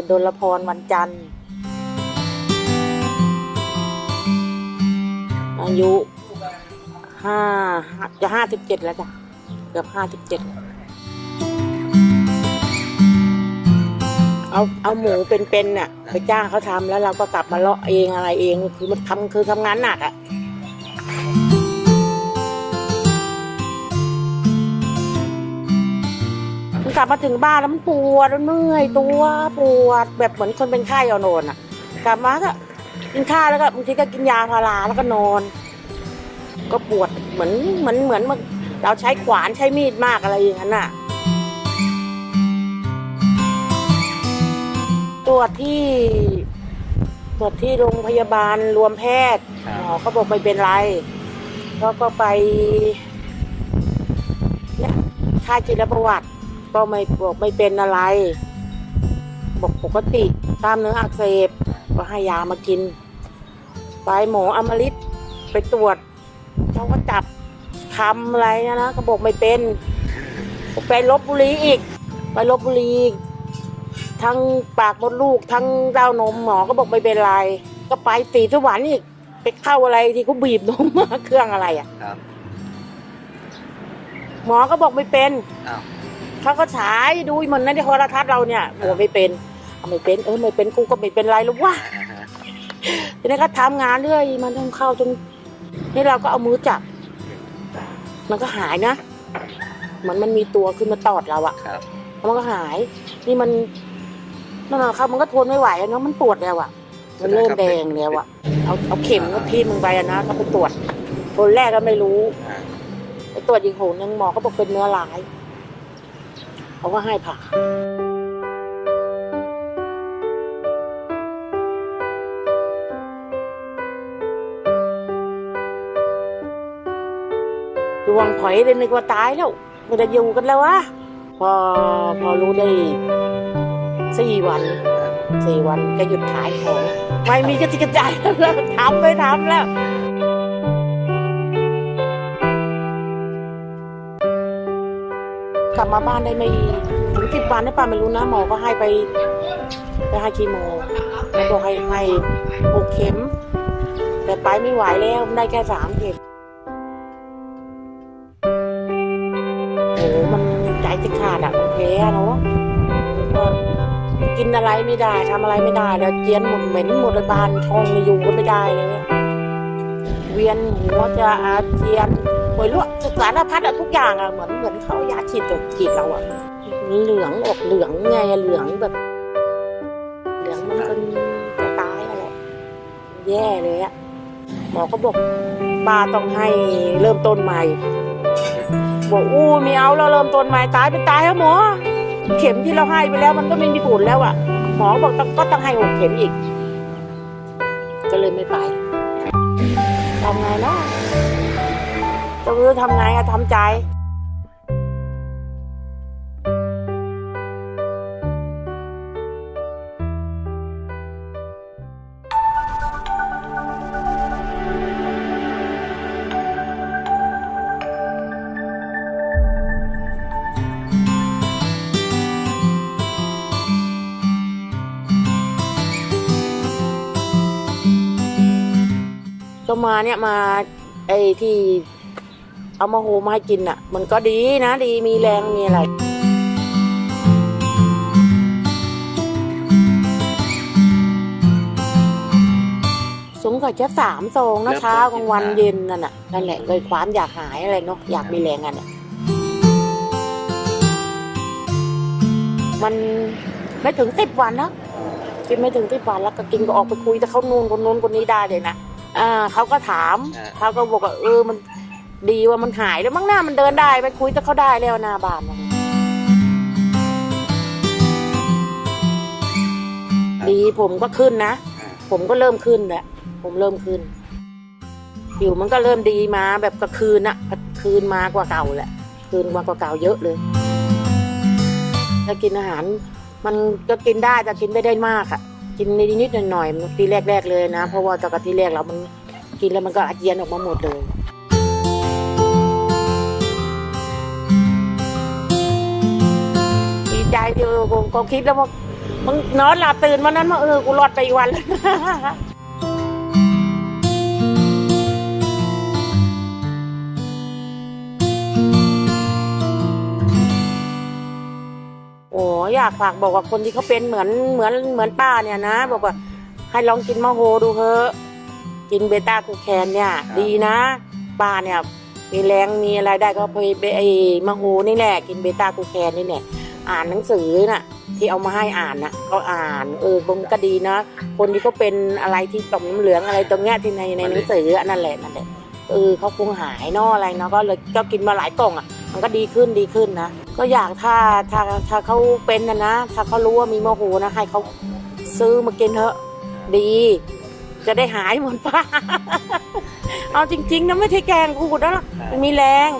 ชื่อดลพรวันจันทร์ อายุห้าจะห้าสิบเจ็ดแล้วจ้ะ เกือบห้าสิบเจ็ดเอาเอาหมูเป็นๆน่ะ ไปจ้างเขาทำแล้วเราก็กลับมาเลาะเองอะไรเอง คือมันทำคือทำงานหนักอะ กลับมาถึงบ้านแล้วมันปวดแล้วเหนื่อยตัวปวดแบบเหมือนคนเป็นไข้เอานอนอะ กลับมาก็กินข้าวแล้วก็บางทีก็กินยาพาราแล้วก็นอน ก็ปวดเหมือนเหมือนเหมือนเราใช้ขวานใช้มีดมากอะไรอย่างนั้นน่ะตรวจที่ตรวจที่โรงพยาบาลรวมแพทย์ครับหมอก็บอกไม่เป็นไรแล้วก็ไปเนี่ยค่าจิตประวัติ ก็ไม่บอกไม่เป็นอะไร บอกปกติกล้ามเนื้ออักเสบก็ให้ยามากิน ไปหมออมฤตไปตรวจเขาก็จับคำอะไรนะนะเขาบอกไม่เป็นไปลบบุรีอีก ไปลบบุรีอีกทั้งปากมดลูก ทั้งเต้านมหมอก็บอกไม่เป็นไร ก็ไปตีสวรรค์อีกไปเข้าอะไรที่เขาบีบนมมาเครื่องอะไรอะครับหมอก็บอกไม่เป็นอ้าว เขาก็ฉายดูเหมือนในโทรทัศน์เราเนี่ยโอ้ไม่เป็นเอาไม่เป็นเออไม่เป็นกูก็ไม่เป็นไรหรอกวะอ่าฮะทีนี้ก็ทำงานเรื่อยมันต้องเข้าจนนี่เราก็เอามือจับ มันก็หายนะเหมือนมันมีตัวขึ้นมาตอดเราอะครับแล้วมันก็หาย นี่มันนั่นแหละครับมันก็ทนไม่ไหวอะเนาะมันปวดแล้วอะมันเริ่มแดงแล้วอะเอาเอาเข็มก็ทิ่มมึงไปอะนะเขาไปตรวจคนแรกก็ไม่รู้อ่าไปตรวจอีกโหนึงหมอก็บอกเป็นเนื้อร้าย เขาก็ให้ผ่าดวงถอยเลยนึกว่าตายแล้วไม่ได้อยู่กันแล้ววะพอพอรู้ได้สี่วันสี่วันก็หยุดขายของไม่มีกระจิกกระใจแล้วทำไม่ทำแล้ว ลับมาบ้านได้ไม่ถึงสิบวันได้ป่ะไม่รู้นะ หมอก็ให้ไปไปให้คีโมแล้วบอกให้ให้หกเข็ม แต่ไปไม่ไหวแล้วได้แค่สามเข็มโอ้โหมันใจจะขาดอะมันแพ้เนาะแล้วกินอะไรไม่ได้ทำอะไรไม่ได้ แล้วเจียนหมดเหม็นหมดเลยบานท้องนี่อยู่ก็ไม่ได้เลยเวียนหัวจะอาเจียน หวยลวกสารพัดอะทุกอย่างอะเหมือนเหมือนเขายาฉีดตัวฉีดเราอะเหลืองออกเหลืองไงเหลืองแบบ เหลืองมันเป็จะตายอะไรแย่เลยอะหมอก็บอกป้าต้องให้เริ่มต้นใหม่บอกอู้ม่เอาเราเริ่มต้นใหม่ตายเป็นตายแล้วหมอ เข็มที่เราให้ไปแล้วมันก็ไม่มีผลแล้วอะหมอบอกต้องก็ต้องให้หกเข็มอีก ก็เลยไม่ไปทำไงเนาะ จะรู้ทำไงอะทำใจก็มาเนี่ยมาไอ้ที่ เอามาโฮมาให้กินอะ มันก็ดีนะดีมีแรงมีอะไรสงสัยจะสามซองนะเช้ากลางวันเย็นนั่นน่ะนั่นแหละเลยความอยากหายอะไรเนาะอยากมีแรงอันน่ะมันไม่ถึงสิบวันนะกินไม่ถึงสิบวันแล้วก็กินก็ออกไปคุยแต่เขานู่นคนนู้นคนนี้ได้เลยนะอ่าเขาก็ถามอ่าเขาก็บอกว่าเออมัน ดีว่ามันหายแล้วมั้งหน้ามันเดินได้ไปคุยแต่เขาได้แล้วหน้าบ้านน่ะดีผมก็ขึ้นนะอ่าผมก็เริ่มขึ้นแหละผมเริ่มขึ้นผิวมันก็เริ่มดีมาแบบกระคืนอะกระคืนมากว่าเก่าแหละ คืนมากว่าเก่าเยอะเลยถ้ากินอาหาร มันก็กินได้แต่กินไม่ได้มากอะกินนิดๆหน่อยๆทีแรกๆเลยนะ เพราะว่าตอนกับที่แรกเรามันกินแล้วมันก็อาเจียนออกมาหมดเลย ดีใจที่เออผมก็คิดแล้วว่ามึงนอนหลับตื่นวันนั้นมาเออกูรอดไปอีกวันแล้วโอ้อยากฝากบอกว่าคนที่เขาเป็นเหมือนเหมือนเหมือนป้าเนี่ยนะ บอกว่าให้ลองกินมะโฮดูเถอะกินเบต้ากูแคนเนี่ย ดีนะป้าเนี่ยมีแรงมีอะไรได้ก็ไปไปไอ้มะโฮนี่แหละกินเบต้ากูแคนนี่แหละ อ่านหนังสือน่ะ ที่เอามาให้อ่านน่ะเขาอ่านเออมันก็ดีนะคนที่เขาเป็นอะไรที่ต่อมน้ำเหลืองอะไรตรงเนี้ยที่ในในหนังสืออันนั่นแหละนั่นแหละเออเขาคงหายเนออะไรเนาะก็เลยก็กินมาหลายกล่องอะ มันก็ดีขึ้นดีขึ้นนะก็อยากถ้าถ้าถ้าเขาเป็นนะนะถ้าเขารู้ว่ามีโมโหนะให้เขาซื้อมากินเถอะดี จะได้หายหมือนป้า เอาจริง ๆนะไม่ใช่แกล้งพูดนะมันมีแรง